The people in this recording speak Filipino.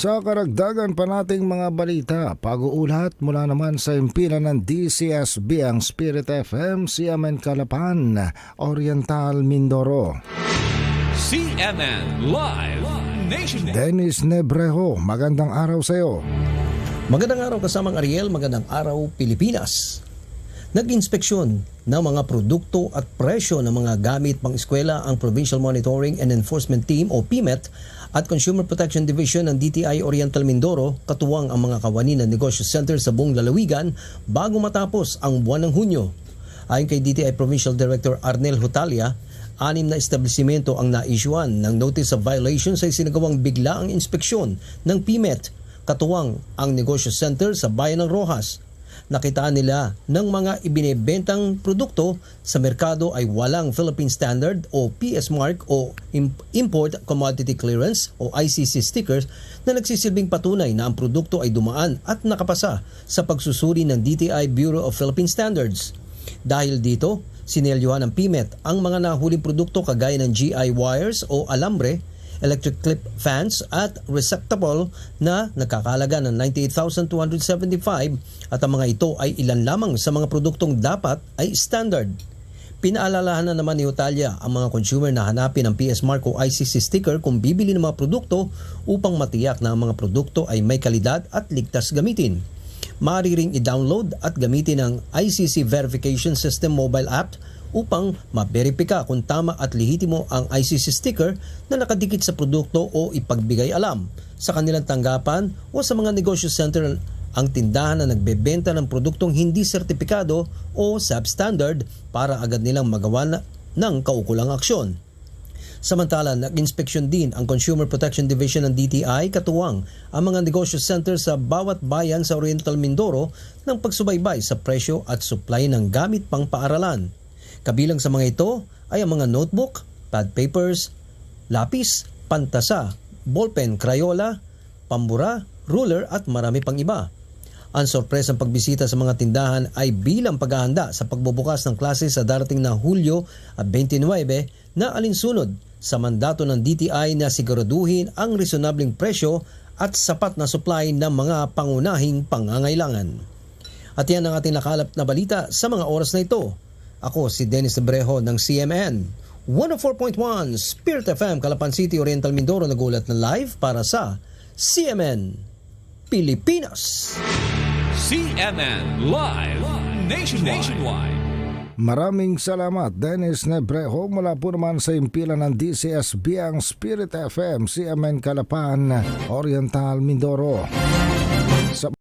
Sa karagdagan pa nating mga balita, pag-uulat mula naman sa impilan ng DCSB ang Spirit FM, CMN Kalapan, Oriental Mindoro. CNN Live Nation. Dennis Nebreho, magandang araw sa iyo. Magandang araw kasamang Ariel, magandang araw Pilipinas. Nag-inspeksyon ng mga produkto at presyo ng mga gamit pang eskwela ang Provincial Monitoring and Enforcement Team o PMET at Consumer Protection Division ng DTI Oriental Mindoro katuwang ang mga kawani ng negosyo center sa buong lalawigan bago matapos ang buwan ng Hunyo. Ayon kay DTI Provincial Director Arnel Hutalia, anim na establishmento ang naisyuan ng notice of violation sa isinagawang biglaang inspeksyon ng PMET katuwang ang negosyo center sa bayan ng Rojas. Nakitaan nila ng mga ibinebentang produkto sa merkado ay walang Philippine Standard o PS Mark o Im- Import Commodity Clearance o ICC stickers na nagsisilbing patunay na ang produkto ay dumaan at nakapasa sa pagsusuri ng DTI Bureau of Philippine Standards. Dahil dito, sinelyuhan ng PMET ang mga nahuling produkto kagaya ng GI wires o alambre, electric clip fans at receptacle na nakakalaga ng 98,275 at ang mga ito ay ilan lamang sa mga produktong dapat ay standard. Pinaalalahan na naman ni Otalia ang mga consumer na hanapin ang PS Mark o ICC sticker kung bibili ng mga produkto upang matiyak na ang mga produkto ay may kalidad at ligtas gamitin. Maaari ring i-download at gamitin ang ICC Verification System mobile app upang maberipika kung tama at lehitimo ang ICC sticker na nakadikit sa produkto o ipagbigay alam sa kanilang tanggapan o sa mga negosyo center ang tindahan na nagbebenta ng produktong hindi sertipikado o substandard para agad nilang magawa na, ng kaukulang aksyon. Samantala, nag-inspeksyon din ang Consumer Protection Division ng DTI katuwang ang mga negosyo center sa bawat bayan sa Oriental Mindoro ng pagsubaybay sa presyo at supply ng gamit pang paaralan. Kabilang sa mga ito ay ang mga notebook, pad papers, lapis, pantasa, ballpen, crayola, pambura, ruler at marami pang iba. Ang sorpresang pagbisita sa mga tindahan ay bilang paghahanda sa pagbubukas ng klase sa darating na Hulyo 29 na alinsunod sa mandato ng DTI na siguraduhin ang resonableng presyo at sapat na supply ng mga pangunahing pangangailangan. At yan ang ating nakalap na balita sa mga oras na ito. Ako si Dennis Brejo ng CMN. 104.1 Spirit FM Calapan City Oriental Mindoro nagulat na live para sa CMN Pilipinas. CNN Live Nation Nationwide. Maraming salamat Dennis Nebreho mula po naman sa impilan ng DCSB ang Spirit FM, CMN Kalapan, Oriental Mindoro. Sa